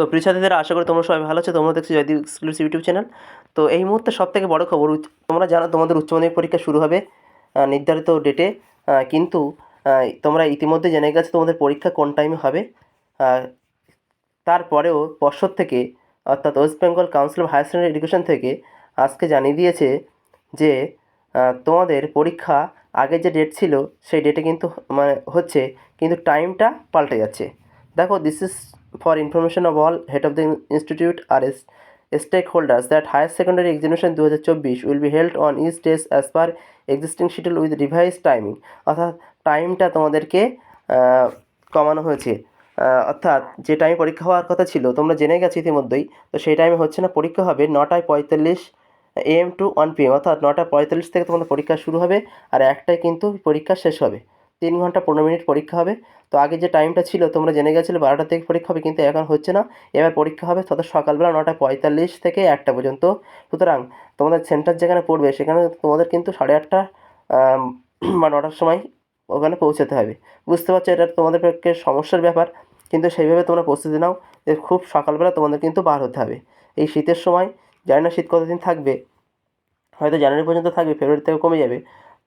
তো প্রিয় ছাত্রীদের আশা করি তোমরা সবাই ভালো আছো, তোমরা দেখছ জয়দীপ এক্সক্লুসিভ ইউটিউব চ্যানেল তো এই মুহূর্তে সব থেকে বড় খবর তোমরা জানো তোমাদের উচ্চ মাধ্যমিক পরীক্ষা শুরু হবে নির্ধারিত ডেটে কিন্তু তোমরা ইতিমধ্যে জেনে গেছো তোমাদের পরীক্ষা কোন টাইমে হবে। তারপরেও পর্ষদ থেকে, অর্থাৎ West Bengal council of higher secondary education থেকে আজকে জানিয়ে দিয়েছে যে তোমাদের পরীক্ষা আগে যে ডেট ছিল, সেই ডেটে কিন্তু মানে হচ্ছে, কিন্তু টাইমটা পাল্টে যাচ্ছে। দেখো this is of all head of the institute R S stakeholders that higher secondary examination দু হাজার চব্বিশ will be held on each days as per existing schedule with revise timing অর্থাৎ টাইমটা তোমাদেরকে কমানো হয়েছে। অর্থাৎ যে টাইমে পরীক্ষা হওয়ার কথা ছিল, তোমরা জেনে গেছো ইতিমধ্যেই, তো সেই টাইমে হচ্ছে না, পরীক্ষা হবে নটায় পঁয়তাল্লিশ এম টু ওয়ান পিএম অর্থাৎ নটা পঁয়তাল্লিশ থেকে তোমাদের পরীক্ষা শুরু হবে, আর একটায় কিন্তু পরীক্ষা শেষ হবে। তিন ঘণ্টা পনেরো মিনিট পরীক্ষা হবে। তো আগে যে টাইমটা ছিল, তোমরা জেনে গেছিলে বারোটা থেকে পরীক্ষা হবে, কিন্তু এখন হচ্ছে না। এবার পরীক্ষা হবে তত সকালবেলা নটা পঁয়তাল্লিশ থেকে একটা পর্যন্ত। সুতরাং তোমাদের সেন্টার যেখানে পড়বে, সেখানে তোমাদের কিন্তু সাড়ে আটটা বা নটার সময় ওখানে পৌঁছাতে হবে। বুঝতে পারছ? এটা তোমাদের পক্ষে সমস্যার ব্যাপার, কিন্তু সেইভাবে তোমরা প্রস্তুতি নাও যে খুব সকালবেলা তোমাদের কিন্তু বার হতে হবে। এই শীতের সময়, জানি না শীত কতদিন থাকবে, হয়তো জানুয়ারি পর্যন্ত থাকবে ফেব্রুয়ারি থেকে কমে যাবে।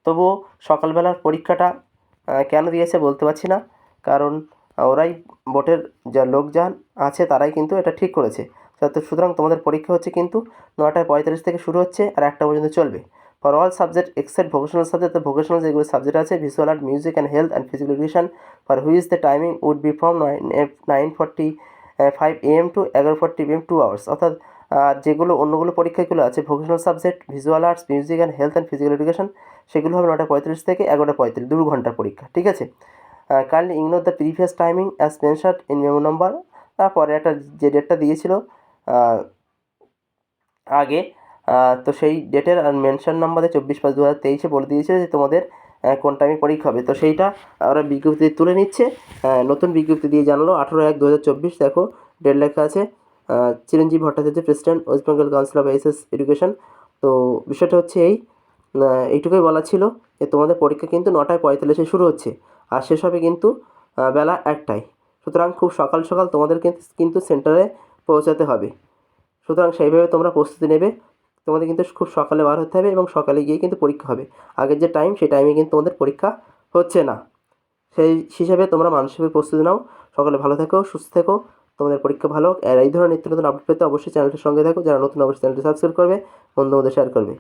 তবুও সকালবেলার পরীক্ষাটা কেন দিয়েছে বলতে পারছি না। কারণ ওরাই বোর্ডের যা লোকজন আছে, তারাই কিন্তু এটা ঠিক করেছে। তো সুতরাং তোমাদের পরীক্ষা হচ্ছে কিন্তু নটায় পঁয়তাল্লিশ থেকে শুরু হচ্ছে আর একটা পর্যন্ত চলবে। For all subject except vocational subject vocational যেগুলো সাবজেক্ট আছে visual art music and health and physical education for which the timing would be from nine nine forty five AM to এগারো ফর্টি এম টু আওয়ার্স অর্থাৎ যেগুলো অন্যগুলো পরীক্ষাগুলো আছে vocational subject visual arts music and health and physical education সেগুলো হবে নটা পঁয়ত্রিশ থেকে এগারোটা পঁয়ত্রিশ দু ঘণ্টার পরীক্ষা, ঠিক আছে? Kindly ignore the previous timing as mention in memo number তারপরে একটা যে ডেটটা দিয়েছিল আগে তো সেই ডেটের আর মেনশন নাম্বারে চব্বিশ পাঁচ দু হাজার তেইশে বলে দিয়েছে যে তোমাদের কোন টাইমে পরীক্ষা হবে। তো সেইটা ওরা বিজ্ঞপ্তি তুলে নিচ্ছে। নতুন বিজ্ঞপ্তি দিয়ে জানালো, আঠেরো এক দু হাজার চব্বিশ, দেখো ডেট লেখা আছে। Chiranjib Bhattacharya president West Bengal council of S education তো বিষয়টা হচ্ছে এই এইটুকুই বলা ছিল যে তোমাদের পরীক্ষা কিন্তু নটায় পঁয়তাল্লিশে শুরু হচ্ছে, আর শেষ হবে কিন্তু বেলা একটায়। সুতরাং খুব সকাল সকাল তোমাদের কিন্তু সেন্টারে পৌঁছাতে হবে। সুতরাং সেইভাবে তোমরা প্রস্তুতি নেবে। তোমাদের কিন্তু খুব সকালে বার হতে হবে এবং সকালে গিয়ে কিন্তু পরীক্ষা হবে। আগের যে টাইম সেই টাইমে কিন্তু তোমাদের পরীক্ষা হচ্ছে না। সেই হিসাবে তোমরা মানসিকভাবে প্রস্তুতি নাও। সকালে ভালো থেকো, সুস্থ থেকো। তোমাদের পরীক্ষা ভালো। আর এই ধরনের নিত্য নতুন আপডেট পেতে অবশ্যই চ্যানেলটির সঙ্গে থাকো যারা নতুন, অবশ্যই চ্যানেলটি সাবস্ক্রাইব করবে, বন্ধুদের শেয়ার করবে